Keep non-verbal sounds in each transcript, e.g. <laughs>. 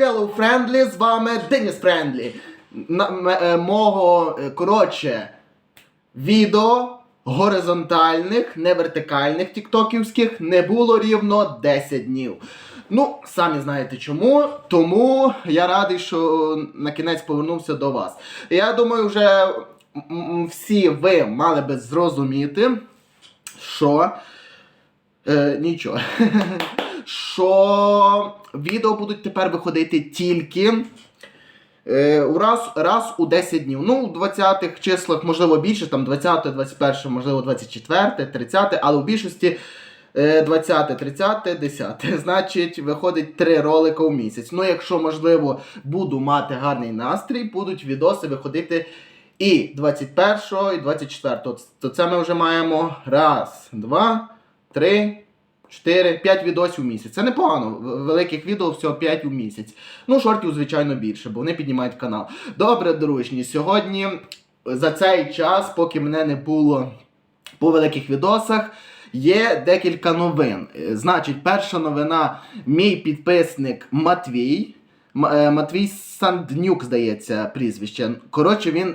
Hello Friendly, з вами Деніс Френдлі. Мого, е, коротше, відео горизонтальних, не вертикальних тіктоківських не було рівно 10 днів. Ну, самі знаєте чому. Тому я радий, що на кінець повернувся до вас. Я думаю, вже всі ви мали би зрозуміти, що. Е, нічого. <laughs> що відео будуть тепер виходити тільки е, раз, раз у 10 днів. Ну, у 20-х числах, можливо, більше, там 20, 21, можливо, 24, 30, але у більшості е, 20, 30, 10. Значить, виходить 3 ролика у місяць. Ну, якщо, можливо, буду мати гарний настрій, будуть відоси виходити і 21, і 24. То це ми вже маємо раз, два, три. 4, 5 відосів у місяць. Це непогано. Великих відео всього 5 у місяць. Ну, шортів, звичайно, більше, бо вони піднімають канал. Добре, дружні, сьогодні за цей час, поки мене не було по великих відосах, є декілька новин. Значить, перша новина, мій підписник Матвій. Е, Матвій Санднюк, здається, прізвище. Коротше, він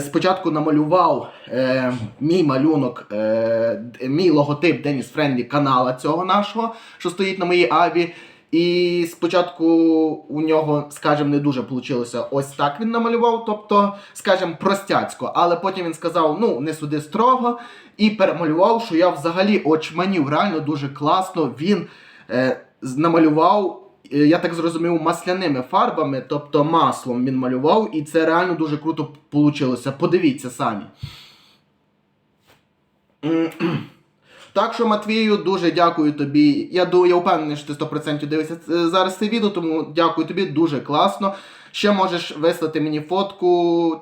спочатку намалював е, мій малюнок, е, мій логотип Деніс Френдлі канала цього нашого, що стоїть на моїй аві. І спочатку у нього, скажімо, не дуже вийшло ось так він намалював, тобто, скажімо, простяцько. Але потім він сказав: ну, не суди строго, і перемалював, що я взагалі очманів, реально дуже класно. Він е, намалював е, я так зрозумів, масляними фарбами, тобто маслом він малював, і це реально дуже круто вийшло. Подивіться самі. Так що, Матвію, дуже дякую тобі. Я я впевнений, що ти 100% дивишся зараз це відео, тому дякую тобі, дуже класно. Ще можеш вислати мені фотку,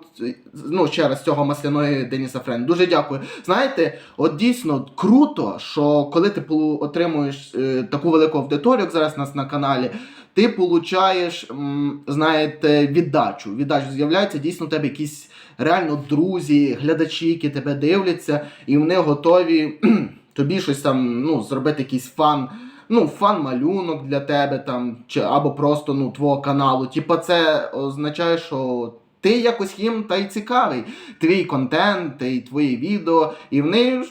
ну, ще раз цього масляної Деніса Френд. Дуже дякую. Знаєте, от дійсно круто, що коли ти отримуєш е, таку велику аудиторію, як зараз у нас на каналі, ти получаєш, знаєте, віддачу. Віддачу з'являється дійсно у тебе якісь реально друзі, глядачі, які тебе дивляться, і вони готові <clears throat> тобі щось там ну, зробити якийсь фан. Ну, фан-малюнок для тебе там, чи або просто ну, твого каналу. Типа, це означає, що ти якось їм та й цікавий. Твій контент, і твої відео, і вони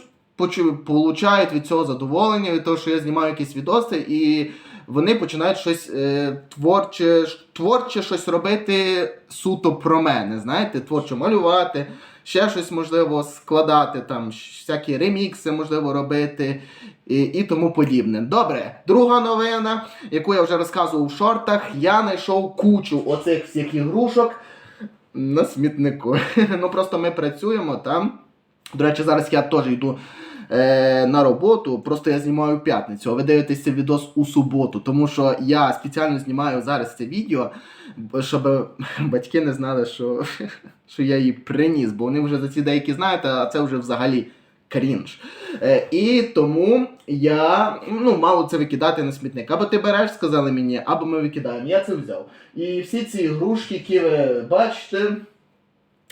получають від цього задоволення, від того, що я знімаю якісь відоси, і вони починають щось е, творче, творче щось робити суто про мене. Знаєте, творчо малювати, ще щось можливо складати, там всякі ремікси можливо робити і, і тому подібне. Добре, друга новина, яку я вже розказував у шортах, я знайшов кучу оцих всіх ігрушок на смітнику. <laughs> ну просто ми працюємо там. До речі, зараз я теж йду е, на роботу, просто я знімаю в п'ятницю, а ви дивитесь цей відос у суботу, тому що я спеціально знімаю зараз це відео, щоб <laughs> батьки не знали, що, <laughs> що я її приніс, бо вони вже за ці деякі знають, а це вже взагалі крінж. Е, і тому я ну, мало це викидати на смітник. Або ти береш, сказали мені, або ми викидаємо. Я це взяв. І всі ці ігрушки, які ви бачите.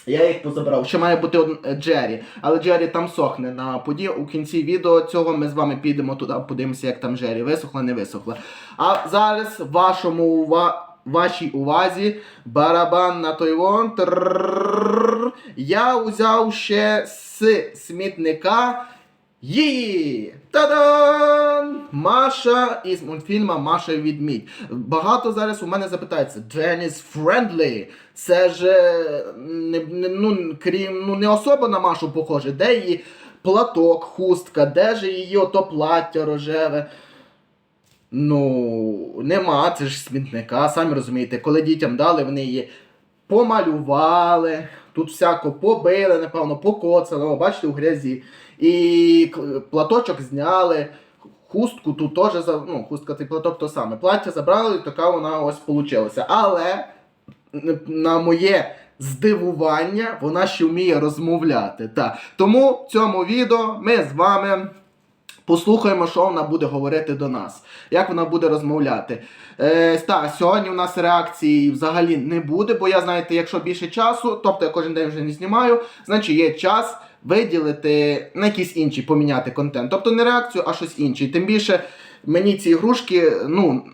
Я їх позабрав. Ще має бути е, Джері, але Джері там сохне на поді. У кінці відео цього ми з вами підемо туди, подивимося, як там Джері висохла, не висохла. А зараз вашому увагу. Вашій увазі барабан на той вон. Я узяв ще з смітника її. Та-дан! Маша із мультфільма Маша і Відмідь. Багато зараз у мене запитається: Деніс Френдлі. Це ж е, не, не, ну, крім, ну, не особа на Машу похоже. Де її платок, хустка, де ж її ото плаття рожеве? Ну, нема, це ж смітника, самі розумієте, коли дітям дали, вони її помалювали, тут всяко побили, напевно, покоцали, бачите, у грязі. І платочок зняли, хустку тут теж, ну, хустка цей платок то саме. Плаття забрали, така вона ось получилася. Але на моє здивування, вона ще вміє розмовляти. Та. Тому в цьому відео ми з вами послухаємо, що вона буде говорити до нас, як вона буде розмовляти. Е, так, сьогодні у нас реакції взагалі не буде, бо я, знаєте, якщо більше часу, тобто я кожен день вже не знімаю, значить є час виділити на якийсь інший, поміняти контент. Тобто не реакцію, а щось інше. Тим більше мені ці ігрушки, ну,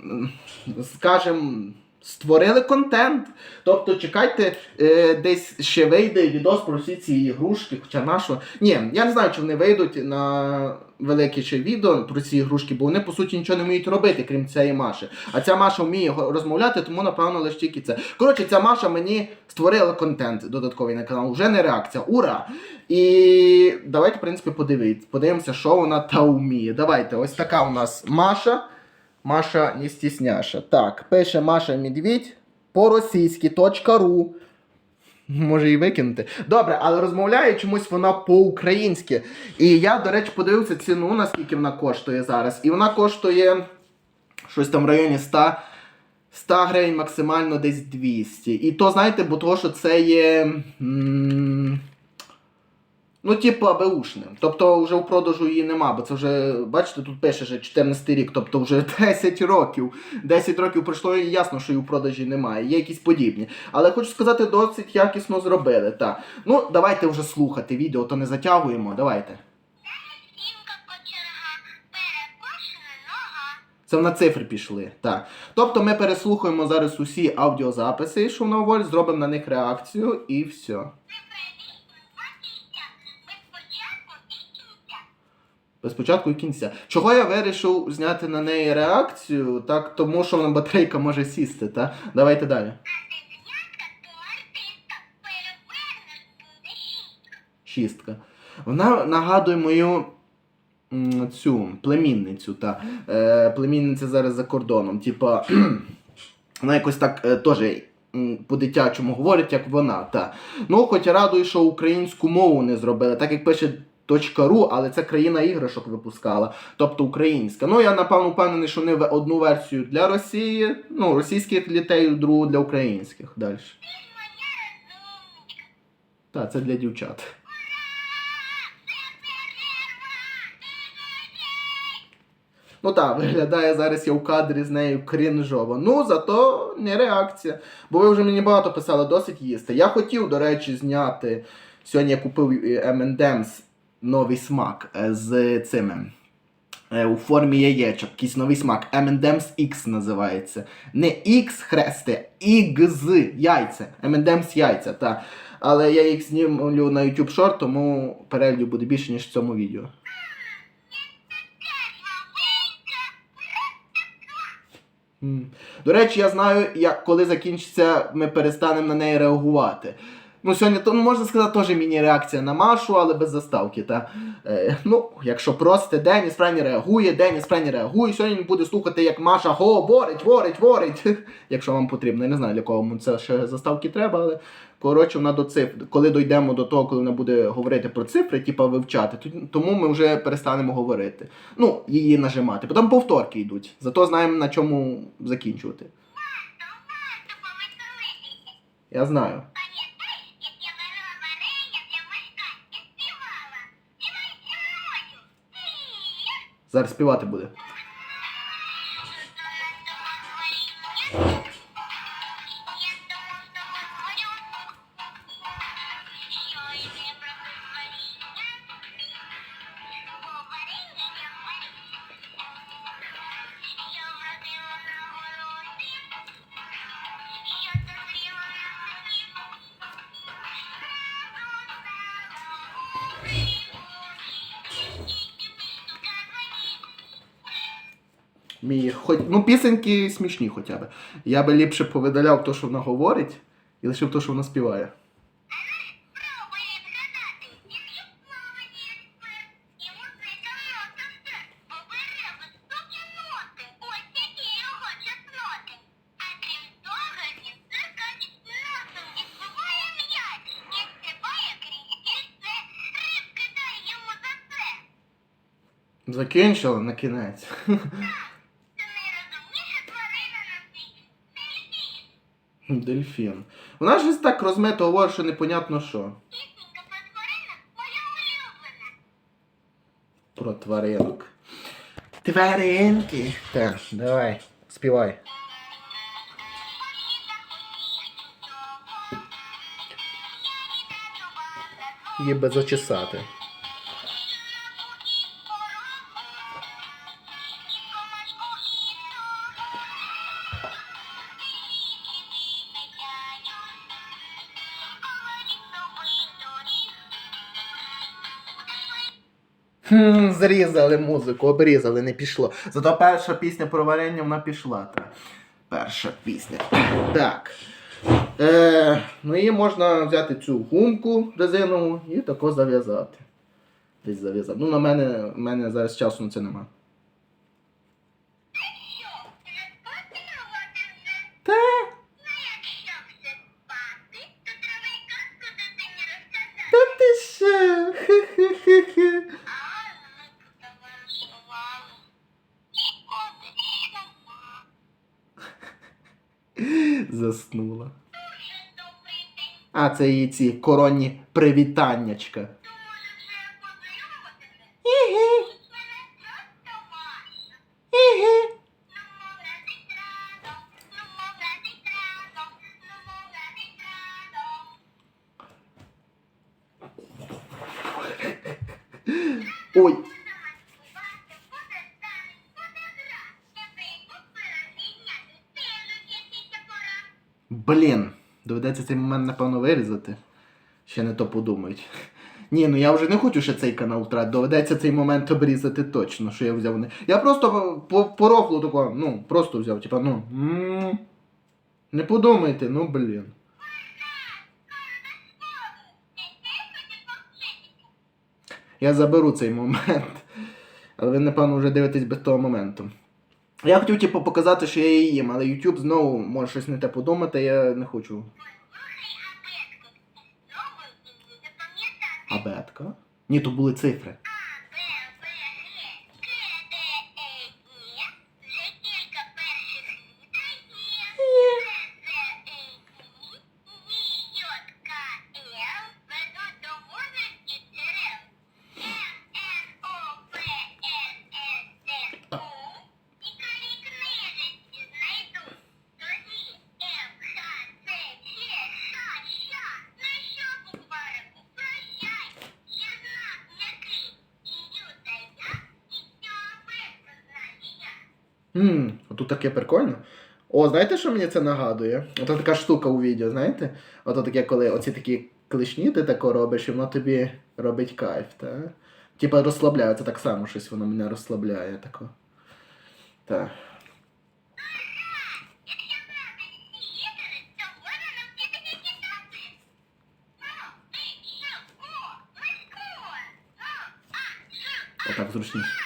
скажем, створили контент. Тобто, чекайте, е, десь ще вийде відос про всі ці ігрушки, хоча нащо. Ні, я не знаю, чи вони вийдуть на велике ще відео про ці ігрушки, бо вони по суті нічого не вміють робити, крім цієї Маші. А ця Маша вміє розмовляти, тому напевно лише тільки це. Коротше, ця Маша мені створила контент додатковий на канал. Вже не реакція. Ура! І давайте, в принципі, подивіться. Подивимося, що вона та вміє. Давайте, ось така у нас Маша. Маша не стісняша. Так, пише Маша Медведь по-російськи .ру. Може і викинути. Добре, але розмовляє чомусь вона по-українськи. І я, до речі, подивився ціну, наскільки вона коштує зараз. І вона коштує щось там в районі 100, 100 гривень, максимально десь 200. І то, знаєте, бо того, що це є. м, Ну, типу, АБУшним. Тобто вже у продажу її нема, бо це вже, бачите, тут пише вже 14 рік, тобто вже <laughs> 10 років. 10 років пройшло і ясно, що її у продажі немає. Є якісь подібні. Але хочу сказати, досить якісно зробили. Так. Ну, давайте вже слухати відео, то не затягуємо. Давайте. Це на цифри пішли. Так. Тобто ми переслухаємо зараз усі аудіозаписи, що вона говорить, зробимо на них реакцію і все. Без початку і кінця. Чого я вирішив зняти на неї реакцію? Так, тому що вона батарейка може сісти, так? Давайте далі. Шістка. Вона нагадує мою цю племінницю. Та. Е, племінниця зараз за кордоном. Типа, <clears throat> вона якось так е, теж по-дитячому говорить, як вона. Та. Ну, хоч радую, що українську мову не зробили, так як пише. .ру, але це країна іграшок випускала, тобто українська. Ну я напевно впевнений, що вони одну версію для Росії, ну російських дітей, другу для українських. Далі. Так, це для дівчат. Ну так, виглядає зараз я в кадрі з нею крінжово. Ну, зато не реакція. Бо ви вже мені багато писали, досить їсти. Я хотів, до речі, зняти. Сьогодні я купив е, M&M's новий смак е, з цими. е, У формі яєчок, якийсь новий смак. M&M's X називається. Не X хрести, X яйця. M&M's яйця, так. Але я їх знімлю на YouTube Short, тому переглядів буде більше, ніж в цьому відео. До речі, я знаю, як коли закінчиться, ми перестанемо на неї реагувати. Ну, сьогодні то ну, можна сказати, теж міні-реакція на Машу, але без заставки. Та? Е, ну, якщо просто Деніс Френі реагує, Деніс Френі реагує, сьогодні він буде слухати, як Маша говорить, говорить, говорить. <laughs> Якщо вам потрібно. Я не знаю, для кого це ще заставки треба, але коротше, вона до цифр. Коли дійдемо до того, коли вона буде говорити про цифри, типа вивчати, то- тому ми вже перестанемо говорити. Ну, її нажимати. Потім повторки йдуть. Зато знаємо на чому закінчувати. Я знаю. Зараз співати буде. Мій, хоч, ну, пісеньки смішні хоча б. Я би ліпше повидаляв те, що вона говорить, і лишив те, що вона співає. Пробуй відгадати, якщо Дельфін. Вона ж так розмито говорить, що непонятно що. Про тваринок. Про тваринок. Тваринки. Так, давай, співай. Її би зачесати. Хм, зрізали музику, обрізали, не пішло. Зато перша пісня про варення вона пішла. Та. Перша пісня. Так. Е, ну і можна взяти цю гумку резинову і тако зав'язати. Десь зав'язати. Ну, на мене, мене зараз часу на це нема. Заснула. А, це її ці коронні привітаннячка. Ігі. може блін. Доведеться цей момент, напевно, вирізати. Ще не то подумають. Ні, ну я вже не хочу ще цей канал втратити. Доведеться цей момент обрізати точно, що я взяв не. Я просто по, такого, ну, просто взяв, типа, ну. Не подумайте, ну блін. Я заберу цей момент. Але ви, напевно, вже дивитесь без того моменту. Я хотів, типу, показати, що я її їм, але YouTube знову може щось не те подумати, я не хочу. Абетка? Ні, то були цифри. Ммм, тут таке прикольно. О, знаєте, що мені це нагадує? Ото така штука у відео, знаєте? Ото таке, коли оці такі клешні ти тако робиш, і воно тобі робить кайф, та? Типа розслабляє, це так само щось воно мене розслабляє тако. Так. Отак зручніше.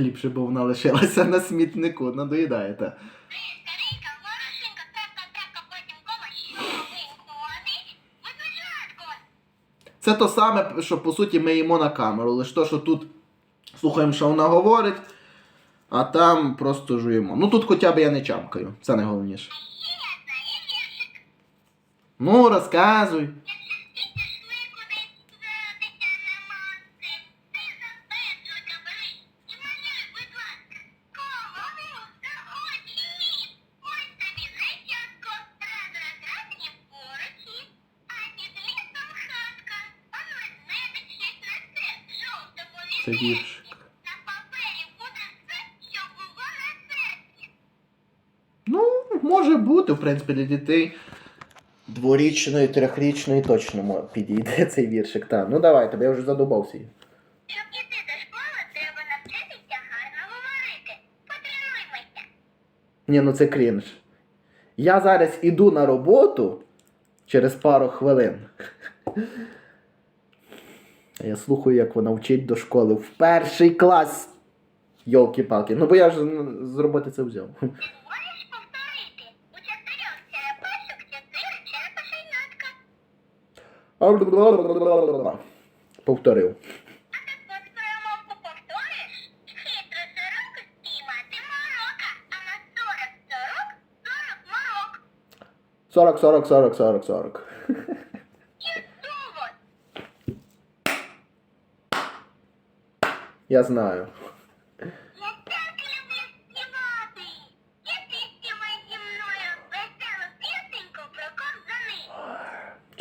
Ліпше, бо вона лишилася на смітнику, надоїдає, та. Це то саме, що по суті ми їмо на камеру, лише то, що тут слухаємо, що вона говорить, а там просто жуємо. Ну тут хоча б я не чамкаю, це найголовніше. Ну, розказуй. В принципі, для дітей. Дворічної, трьохрічної точно підійде <laughs> цей віршик. Та. Ну давайте, бо я вже задобався. Щоб іти до школи, треба навчитися гарно говорити. Потренуймося. Ні, ну це крінж. Я зараз іду на роботу через пару хвилин. <laughs> Я слухаю, як вона вчить до школи в перший клас. Йолки-палки. Ну бо я ж з роботи це взяв. <laughs> Повторив. Сорок, сорок, сорок, сорок, сорок. Я знаю.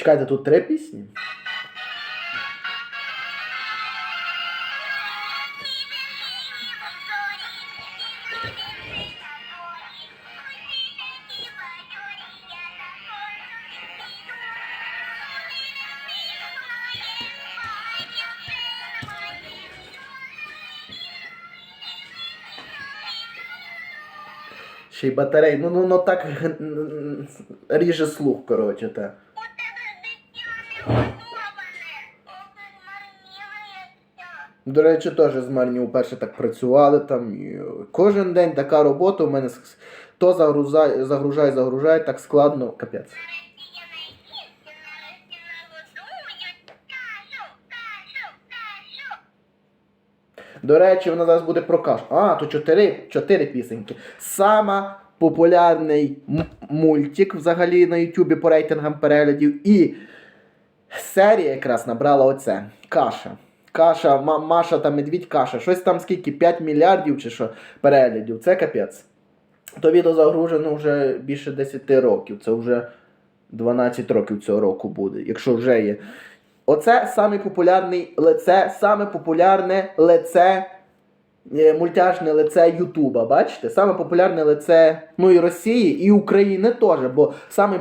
Чекайте, тут три пісні. Ще й батарей, ну ну, ну так ріже слух, коротше. Та. До речі, теж з Марні вперше так працювали там. І кожен день така робота у мене то загружай, загружай, так складно, капець. До речі, вона зараз буде про кашу. А, то чотири, чотири пісеньки. Сама популярний мультик взагалі на Ютубі по рейтингам переглядів. І серія якраз набрала оце. Каша. Каша, Ма- Маша та Медвідь каша. Щось там скільки? 5 мільярдів чи що переглядів. Це капець. То відео загружено вже більше 10 років. Це вже 12 років цього року буде, якщо вже є. Оце саме популярний лице, саме популярне лице, е, мультяшне лице Ютуба. Бачите? Саме популярне лице ну, і Росії, і України теж, бо самий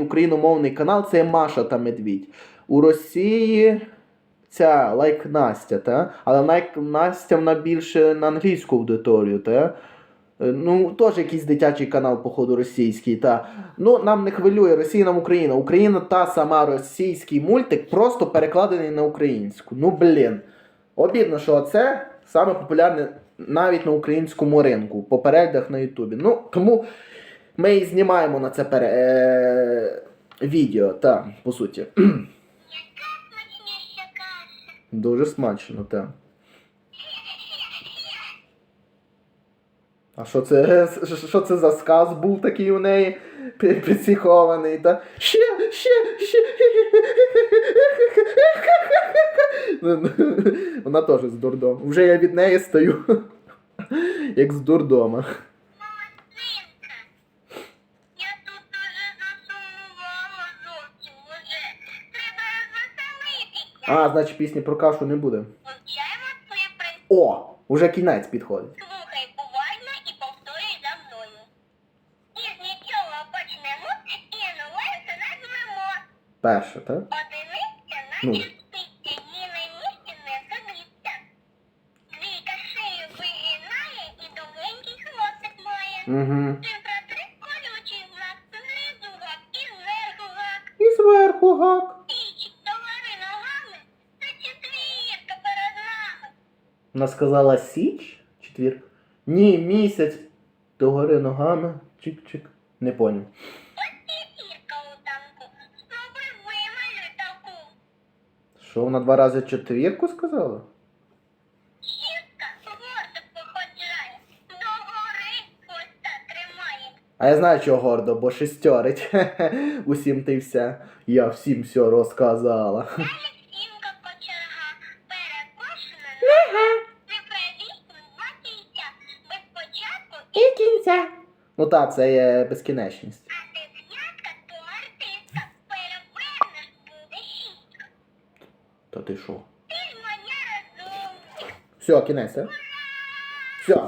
україномовний канал це Маша та Медвідь. У Росії ця лайк Настя, та? але лайк Настя вона більше на англійську аудиторію, та? Е, Ну, теж якийсь дитячий канал, походу, російський. Та. Ну, нам не хвилює Росія нам Україна. Україна та сама російський мультик, просто перекладений на українську. Ну, блін. Обідно, що це саме популярне навіть на українському ринку, по переглядах на Ютубі. Ну, тому ми і знімаємо на це пере... е... відео, та, по суті. <clears throat> Дуже смачно, так. А що це, що це за сказ був такий у неї пі- підсіхований, та? Ще, ще, ще. Вона теж з дурдому. Вже я від неї стою, як з дурдома. А, значить пісні про кашу не буде. Вивчаємо цифри. О, уже кінець підходить. Слухай уважно і повторюй за мною. Із нічого почнемо і нове назвемо. Перше, так? Одиниця Ну. наче спиться, її на місці не забиться. Двійка шию вигинає і довгенький хвостик має. Угу. Вона сказала Січ? Четвір. Ні, місяць. Догори ногами. Чик-чик. Не поняв. Що вона два рази четвірку сказала? А я знаю, чого гордо, бо шестерить. <laughs> Усім ти все. Я всім все розказала. <laughs> Ну так, це є безкінечність. А. То ти що? Все, кінець, так? Все.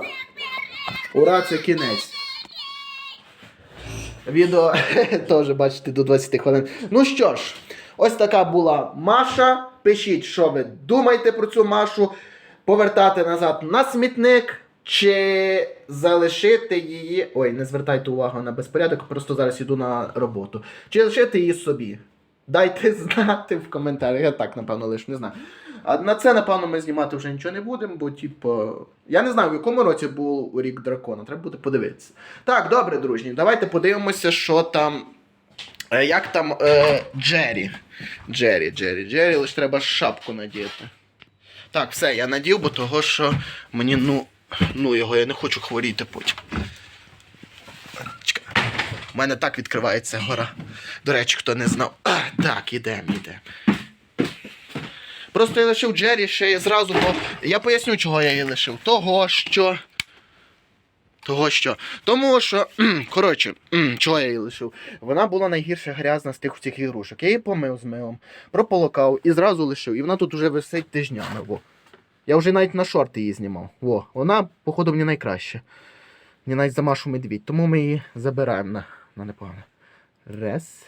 Ура, це кінець. Відео <laughs> теж бачите до 20 хвилин. Ну що ж, ось така була Маша. Пишіть, що ви думаєте про цю Машу. Повертати назад на смітник. Чи залишити її. Ой, не звертайте увагу на безпорядок, просто зараз іду на роботу. Чи залишити її собі? Дайте <laughs> знати в коментарях. Я так, напевно, лише не знаю. А на це, напевно, ми знімати вже нічого не будемо, бо, типу, я не знаю, в якому році був рік дракона. Треба буде подивитися. Так, добре, дружні, давайте подивимося, що там. е, Як там е, Джері. Джері, Джері, Джері, лише треба шапку надіти. Так, все, я надів, бо того, що мені, ну, ну його я не хочу хворіти потім. У мене так відкривається гора. До речі, хто не знав. А, <clears throat> так, ідемо, ідемо. Просто я лишив Джері ще й зразу, бо я поясню, чого я її лишив. Того, що. Того що. Тому що, <clears throat> коротше, <clears throat> чого я її лишив? Вона була найгірше грязна з тих цих ігрушок. Я її помив з милом, прополокав і зразу лишив. І вона тут вже висить тижнями. Во. Я вже навіть на шорти її знімав. Во. Вона, походу, мені найкраща. Мені навіть за Машу медвідь. Тому ми її забираємо на, на непогано. Раз.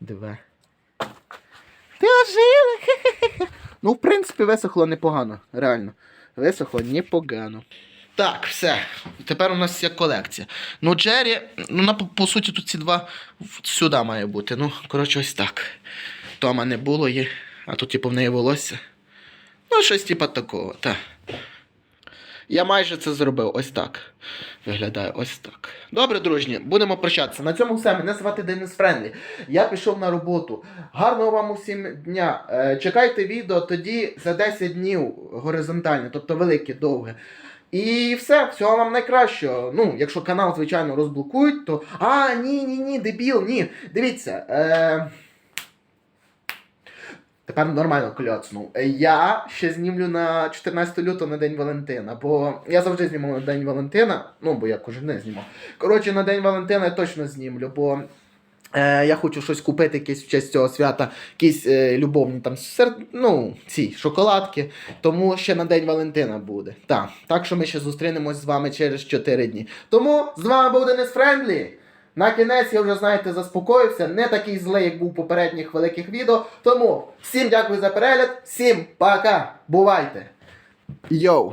Два. Ти ожила! <laughs> Ну, в принципі, висохло непогано. Реально. Висохло непогано. Так, все. Тепер у нас є колекція. Ну, Джері, ну, по, по суті, тут ці два сюди має бути. Ну, коротше, ось так. Тома не було є, а тут, типу, в неї волосся. Ну, щось типу такого, так. Я майже це зробив. Ось так. Виглядає ось так. Добре, дружні, будемо прощатися. На цьому все. Мене звати Денис Френлі. Я пішов на роботу. Гарного вам усім дня. Е, Чекайте відео тоді за 10 днів горизонтальне, тобто велике, довге. І все, всього вам найкращого. Ну, якщо канал, звичайно, розблокують, то. А, ні, ні, ні, дебіл, ні. Дивіться. Е... Тепер нормально кльоцнув. Я ще знімлю на 14 лютого на День Валентина, бо я завжди знімав на День Валентина, ну бо я кожен день знімав. Коротше, на День Валентина я точно знімлю, бо е, я хочу щось купити якесь в честь цього свята, якісь е, любовні там сер... ну, ці шоколадки. Тому ще на День Валентина буде. Так, так що ми ще зустрінемось з вами через 4 дні. Тому з вами був Денис Френдлі. На кінець я вже, знаєте, заспокоївся, не такий злий, як був попередніх великих відео. Тому всім дякую за перегляд, всім пока, бувайте. Йоу!